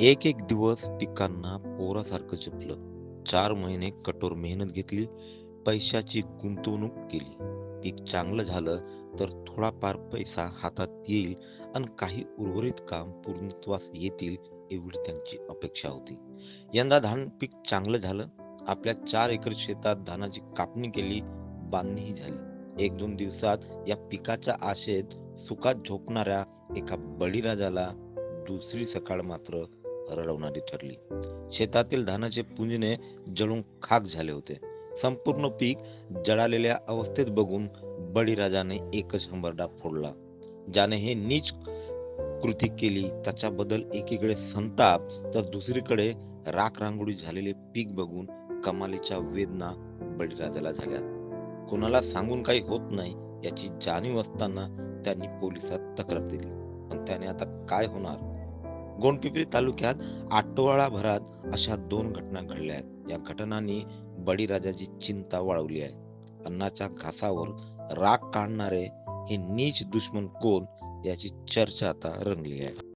एक एक दिवस पिकांना पोरासारखं जपलं. चार महिने कठोर मेहनत घेतली, पैशाची गुंतवणूक केली. पीक चांगलं झालं तर थोडाफार पैसा हातात येईल आणि काही उर्वरित काम पूर्णत्वास येतील एवढी त्यांची अपेक्षा होती. यंदा धान पीक चांगलं झालं. आपल्या चार एकर शेतात धानाची कापणी केली, बांधणीही झाली. एक दोन दिवसात या पिकाच्या आशेत सुखात झोपणाऱ्या एका बळीराजाला दुसरी सकाळ मात्र रडवणारी ठरली. शेतातील धानाचे पुंजने जळून खाक झाले होते. संपूर्ण पीक जळालेल्या अवस्थेत बघून बळीराजाने एकच हंबरडा फोडला. ज्याने हे नीच कृती केली त्याच्याबद्दल एकीकडे संताप तर दुसरीकडे राखरांगोळी झालेले पीक बघून कमालीच्या वेदना बळीराजाला झाल्या. कोणाला सांगून काही होत नाही याची जाणीव असताना त्यांनी पोलिसात तक्रार दिली. पण त्याने आता काय होणार? गोंडपिपरी तालुक्यात आठवडाभरात अशा दोन घटना घडल्या आहेत. या घटनांनी बळीराजाची चिंता वाढवली आहे. अन्नाच्या घासावर राग काढणारे हे नीच दुश्मन कोण याची चर्चा आता रंगली आहे.